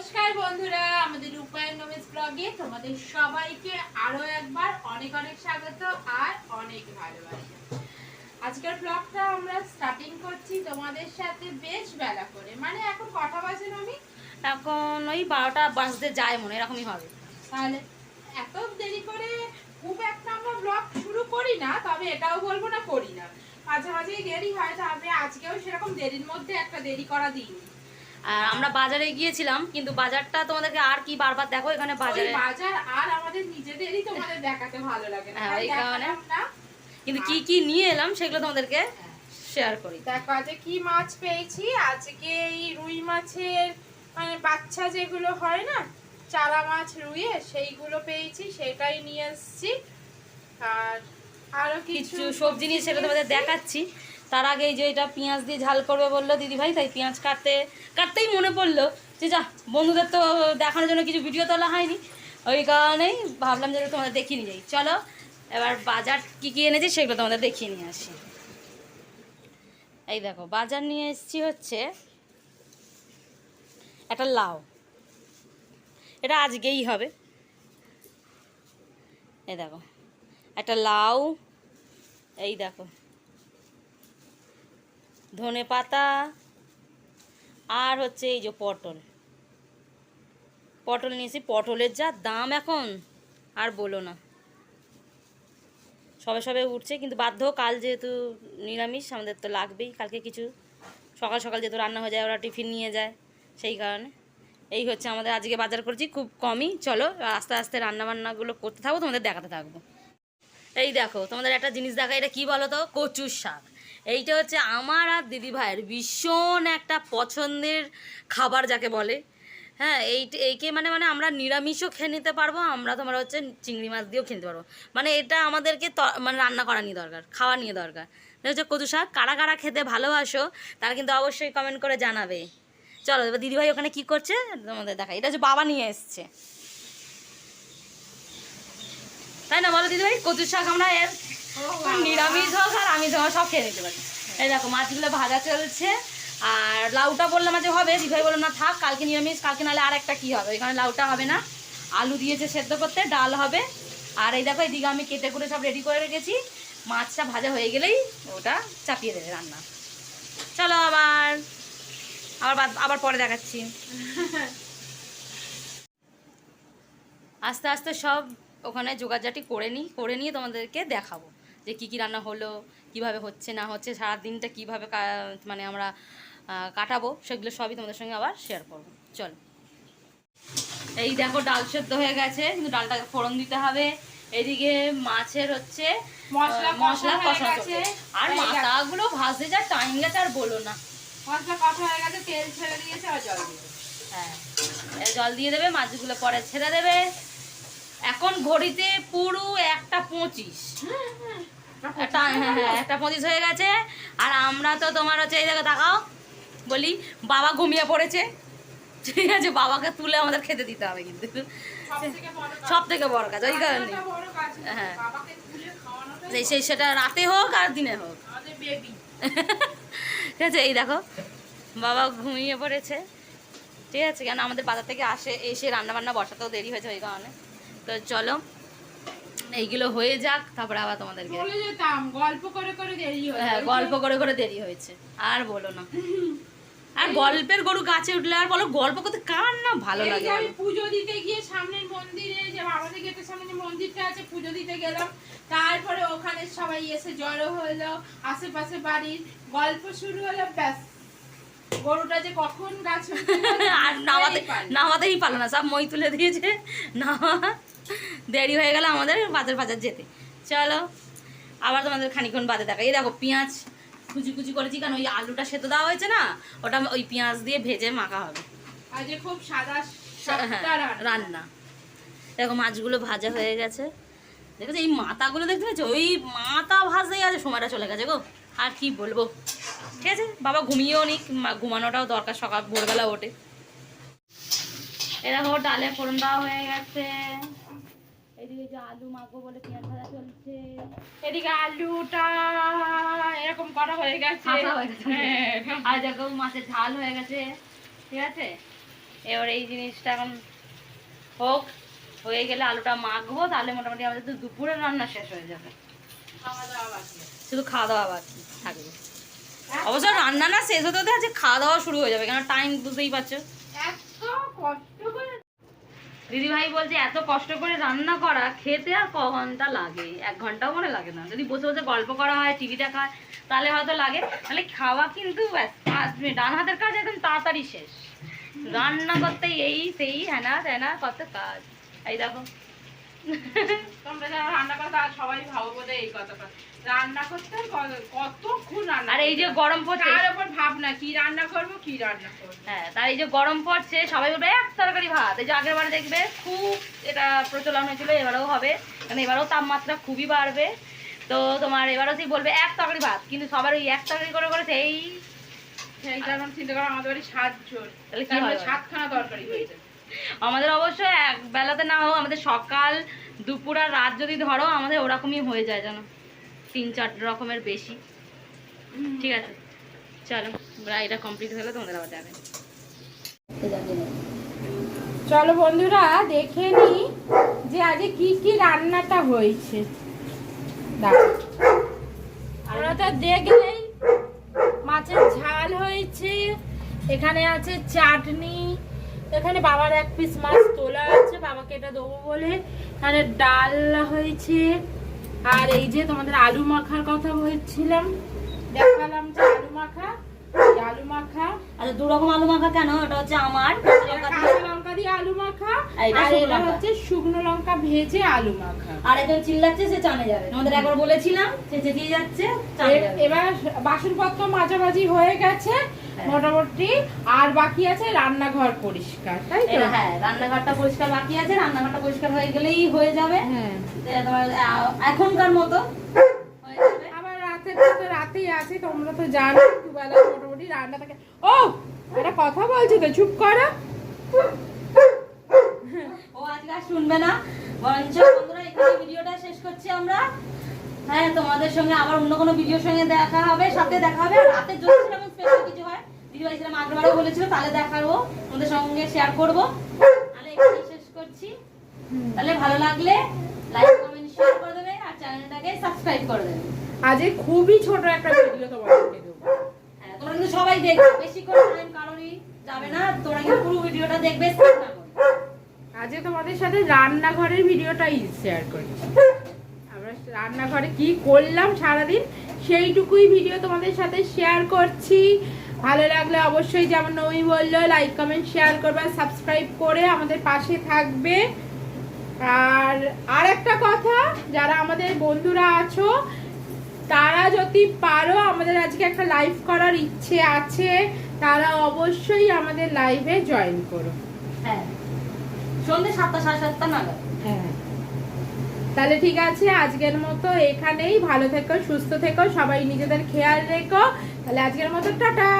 নমস্কার বন্ধুরা আমাদের রূপায়ণ নমেশ ব্লগে তোমাদের সবাইকে আরও একবার অনেক অনেক স্বাগত আর অনেক ভালোবাসা। আজকের ব্লগটা আমরা স্টার্টিং করছি তোমাদের সাথে বেশ বেলা করে। মানে এখন কটা বাজে নমি এখন ওই বারোটা বাজতে যায় মনে এরকমই হবে। তাহলে এত দেরি করে খুব একটা আমরা ব্লগ শুরু করি না তবে এটাও বলব না করি না। মাঝে মাঝেই দেরি হয় তবে আজকেও সেরকম দেরির মধ্যে একটা দেরি করা দিন আর আমরা বাজারে গিয়েছিলাম কিন্তু বাজারটা তোমাদেরকে আর কি বারবার দেখো এখানে বাজারে বাজার আর আমাদের নিজেদেরই তোমাদের দেখাতে ভালো লাগে না। হ্যাঁ, এই কারণে। কিন্তু কি কি নিয়ে এলাম সেগুলো তোমাদেরকে শেয়ার করি। দেখো আজকে কি মাছ পেয়েছি? আজকে এই রুই মাছের মানে বাচ্চা যেগুলো হয় না চারা মাছ রুইয়ে সেইগুলো পেয়েছি সেটাই নিয়ে এসেছি। আর আরও কিছু কিছু সবজি নিয়ে সেটা তোমাদের দেখাচ্ছি। তার আগে এই যে এটা পেঁয়াজ দিয়ে ঝাল করবে বলল দিদি ভাই তাই পেঁয়াজ কাটতে, কাটতেই মনে পড়ল যে যা, বন্ধুদের তো দেখানোর জন্য কিছু ভিডিও তোলা হয়নি। ওই কারণেই ভাবলাম যে তোমাদের দেখিয়ে নিয়ে যাই। চলো, এবার বাজার কী কী এনেছি সেগুলো তোমাদের দেখিয়ে নিয়ে আসি। এই দেখো, বাজার নিয়ে এসেছি হচ্ছে একটা লাউ। এটা আজকেই হবে। এই দেখো, একটা লাউ, এই দেখো। ধনে পাতা, আর হচ্ছে এই যে পটল। পটল নিয়েছি, পটলের যা দাম এখন, আর বলো না। সবে সবে উঠছে, কিন্তু বাধ্য কাল যেহেতু নিরামিষ, আমাদের তো লাগবেই। কালকে কিছু সকাল সকাল যেহেতু রান্না হয়ে যায়, ওরা টিফিন নিয়ে যায়, সেই কারণে। এই হচ্ছে আমাদের আজকে বাজার করেছি, খুব কমই। চলো, আস্তে আস্তে রান্না বান্নাগুলো করতে থাকব, তোমাদের দেখাতে থাকব। এই দেখো, তোমাদের একটা জিনিস দেখা এটা কি বলো তো কচুর শাক। এইটা হচ্ছে আমার আর দিদি ভাইয়ের ভীষণ একটা পছন্দের খাবার যাকে বলে। হ্যাঁ এই এইকে মানে মানে আমরা নিরামিষও খেয়ে নিতে পারব, আমরা তোমার হচ্ছে চিংড়ি মাছ দিয়েও খেয়ে নিতে পারব। মানে এটা আমাদেরকে মানে রান্না করা নিয়ে দরকার, খাওয়া নিয়ে দরকার। এটা হচ্ছে কচু শাক, কারা কারা খেতে ভালোবাসো, তারা কিন্তু অবশ্যই কমেন্ট করে জানাবে। চলো, এবার দিদিভাই ওখানে কি করছে? তোমাদের দেখা এটা হচ্ছে বাবা নিয়ে এসছে। তাই না বলো দিদিভাই? কচুর শাক আমরা এর নিরামিষ হোক আর আমিষ হোক সব খেয়ে নিতে পারি। এই দেখো মাছগুলো ভাজা চলছে। আর লাউটা বললাম যে হবে দিদিভাই বলল না থাক কালকে নিরামিষ কালকে নাহলে আর একটা কী হবে? এখানে লাউটা হবে না। আলু দিয়েছে সেদ্ধ করতে ডাল হবে। আর এই দেখো এইদিকে আমি কেটে করে সব রেডি করে রেখেছি। মাছটা ভাজা হয়ে গেলেই ওটা চাপিয়ে দেবে রান্না। চলো আবার আবার আবার পরে দেখাচ্ছি। আস্তে আস্তে সব ওখানে যোগাযোগটি করে নিই করে নিয়ে তোমাদেরকে দেখাবো যে কী কী রান্না হলো কীভাবে হচ্ছে না হচ্ছে সারা দিনটা কীভাবে মানে আমরা কাটাবো সেগুলো সবই তোমাদের সঙ্গে আবার শেয়ার করব। চল। এই দেখো ডাল সেদ্ধ হয়ে গেছে কিন্তু ডালটাকে ফোড়ন দিতে হবে। এদিকে মাছের হচ্ছে মশলা কষা আর মাথাগুলো ভাজতে যা টাইম গেছে আর বলো না। মশলা কষা হয়ে গেছে তেল ছেড়ে দিয়েছে আর জল দিয়ে হ্যাঁ। জল দিয়ে দেবে মাছগুলো পরে ছেড়ে দেবে। এখন ঘড়িতে পুরো একটা পঁচিশ। একটা হ্যাঁ হ্যাঁ একটা পঁচিশ হয়ে গেছে। আর আমরা তো তোমার হচ্ছে, এই জায়গায় তাকাও। বলি, বাবা ঘুমিয়ে পড়েছে। ঠিক আছে, বাবাকে তুলে আমাদের খেতে দিতে হবে কিন্তু। সব থেকে বড় কাজ, ওই কারণে। হ্যাঁ। সেই সেই, সেটা রাতে হোক আর দিনে হোক। ঠিক আছে, এই দেখো, বাবা ঘুমিয়ে পড়েছে। ঠিক আছে, কেন আমাদের বাজার থেকে আসে, এসে রান্না বান্না বসাতেও দেরি হয়েছে ওই কারণে। তো চলো এইগুলো হয়ে যাক তারপরে আবার তোমাদেরকে গল্প করে করে দেরি হয়ে হ্যাঁ গল্প করে করে দেরি হয়েছে আর বলো না। আর গল্পের গরু গাছে উঠলে আর বলো গল্প করতে কার না ভালো লাগে আমি পুজো দিতে গিয়ে সামনের মন্দিরে যে আমাদের গেটের সামনে যে মন্দিরটা আছে পুজো দিতে গেলাম। তারপরে ওখানে সবাই এসে জড়ো হলো আশেপাশে বাড়ির গল্প শুরু হলো ব্যাস। গরুটা যে কখন গাছ আর নামাতে নামাতেই পারল না সব মই তুলে দিয়েছে না দেরি হয়ে গেল আমাদের বাজার বাজার যেতে। চলো আবার তোমাদের খানিক্ষণ বাদে দেখা। এই দেখো পেঁয়াজ কুচি কুচি করেছি কারণ ওই আলুটা সেদ্ধ দেওয়া হয়েছে না ওটা ওই পেঁয়াজ দিয়ে ভেজে মাখা হবে। খুব সাদা হ্যাঁ, রান্না। রান্না। দেখো মাছগুলো ভাজা হয়ে গেছে। দেখেছ এই মাথাগুলো দেখতে পাচ্ছ ওই মাথা ভাজতেই আছে সময়টা চলে গেছে গো। আর কি বলব? ঠিক আছে বাবা ঘুমিয়েও নিক ঘুমানোটাও দরকার সকাল ভোরবেলা ওঠে। এরকম ডালে ফোড়ন দেওয়া হয়ে গেছে। এদিকে যে আলু মাখবো বলে পেঁয়াজ ভাজা চলছে। এদিকে আলুটা এরকম করা হয়ে গেছে। হয়ে। হ্যাঁ, আর দেখো মাছের ঝাল হয়ে গেছে। ঠিক আছে? এবার এই জিনিসটা এখন হোক হয়ে গেলে আলুটা মাখবো তাহলে মোটামুটি আমাদের তো দুপুরের রান্না শেষ হয়ে যাবে। খাওয়া দাওয়া শুধু খাওয়া দাওয়া বাকি থাকবে। অবশ্য রান্না না শেষ হতে হতে আজকে খাওয়া দাওয়া শুরু হয়ে যাবে কেন টাইম বুঝতেই পারছ। এত কষ্ট করে দিদি ভাই বলছে এত কষ্ট করে রান্না করা খেতে আর ক ঘণ্টা লাগে। এক ঘন্টাও মনে লাগে না। যদি বসে বসে গল্প করা হয় টিভি দেখা হয় তাহলে হয়তো লাগে। তাহলে খাওয়া কিন্তু ব্যাস পাঁচ মিনিট। ডান হাতের কাজ একদম তাড়াতাড়ি শেষ। রান্না করতে এই সেই হ্যানা ত্যানা কত কাজ। এই দেখো। রান্না করো তারা সবাই ভাবো বোধহয় এই কথাটা। রান্না করতে কতক্ষণ রান্না আর এই যে? গরম পড়ছে। ভাবনা কি রান্না করব কি রান্না করব। হ্যাঁ তার এই যে গরম পড়ছে সবাই বলবে এক তরকারি ভাত। এই যে আগের বারে দেখবে খুব এটা প্রচলন হয়েছিল এবারেও হবে। কারণ এবারেও তাপমাত্রা খুবই বাড়বে। তো তোমার এবারও সেই বলবে এক তরকারি ভাত। কিন্তু সবার ওই এক তরকারি করে করে সেই সেই কারণ চিন্তা করো আমাদের বাড়ি সাতজন। তাহলে কি তার সাতখানা তরকারি হয়ে যাবে আমাদের অবশ্য এক বেলাতে না হোক আমাদের সকাল দুপুর আর রাত যদি ধরো আমাদের ওরকমই হয়ে যায় জানো তিন চার রকমের বেশি। ঠিক আছে? চলো এটা কমপ্লিট হলে তোমাদের আবার যাবে চলো বন্ধুরা, দেখে নি যে আজকে কি কি রান্নাটা হয়েছে। ওরা তো দেখলেই মাছের ঝাল হয়েছে। এখানে আছে চাটনি, এখানে বাবার এক পিস মাছ তোলা আছে, বাবাকে এটা দেবো বলে। এখানে ডাল হয়েছে, আর এই যে তোমাদের আলু মাখার কথা বলছিলাম, দেখালাম যে আলু মাখা। আলু মাখা। আচ্ছা দু রকম আলু মাখা কেন? এটা হচ্ছে আমার। কাঁচা লঙ্কা দিয়ে। কাঁচা লঙ্কা দিয়ে আলু মাখা। আর এটা আর শুকনো এটা লঙ্কা। হচ্ছে শুকনো লঙ্কা ভেজে আলু মাখা। আর একজন চিল্লাচ্ছে সে চানে যাবে। তোমাদের একবার বলেছিলাম সে চেঁচিয়ে যাচ্ছে চানে এ- যাবে। এবার বাসনপত্র মাঝামাঝি হয়ে গেছে হ্যাঁ। মোটামুটি। আর বাকি আছে রান্নাঘর পরিষ্কার তাই তো? হ্যাঁ রান্নাঘরটা পরিষ্কার বাকি আছে রান্নাঘরটা পরিষ্কার হয়ে গেলেই হয়ে যাবে। হ্যাঁ। তোমার এখনকার মতো হয়ে যাবে আবার রাতে রাতেই আছে তোমরা তো জানো দুবেলা মোটামুটি রান্না থাকে। ও একটা কথা বলছি তো চুপ করো। ও আজকে আর শুনবে না। বরঞ্চ বন্ধুরা এখানে ভিডিওটা শেষ করছি আমরা। হ্যাঁ তোমাদের সঙ্গে আবার অন্য কোনো ভিডিওর সঙ্গে দেখা হবে সাথে দেখা হবে। আর সেরকম স্পেশাল কিছু হয় দিদিভাই সেরকম বলেছিল তাহলে দেখাবো তোমাদের সঙ্গে শেয়ার করব। তাহলে এখানেই শেষ করছি। তাহলে ভালো লাগলে লাইক কমেন্ট শেয়ার করে দেবে আর চ্যানেলটাকে সাবস্ক্রাইব করে দেবে। আজকে খুবই ছোট একটা ভিডিও তোমাদেরকে দেবো। হ্যাঁ তোমরা কিন্তু সবাই দেখবে বেশি করে টাইম কারোরই যাবে না তোমরা কিন্তু পুরো ভিডিওটা দেখবে আজকে তোমাদের সাথে রান্নাঘরের ভিডিওটাই শেয়ার করছি আমরা রান্নাঘরে কি করলাম সারাদিন সেইটুকুই ভিডিও তোমাদের সাথে শেয়ার করছি। ভালো লাগলে অবশ্যই যেমন নবী বলল লাইক কমেন্ট শেয়ার করবে সাবস্ক্রাইব করে আমাদের পাশে থাকবে। আর আর একটা কথা যারা আমাদের বন্ধুরা আছো তারা যদি পারো আমাদের আজকে একটা লাইভ করার ইচ্ছে আছে তারা অবশ্যই আমাদের লাইভে জয়েন করো। হ্যাঁ। সন্ধ্যে সাতটা সাড়ে সাতটা নাগাদ। হ্যাঁ। তাহলে ঠিক আছে আজকের মতো এখানেই। ভালো থেকো সুস্থ থেকো সবাই নিজেদের খেয়াল রেখো। তাহলে আজকের মতো টাটা।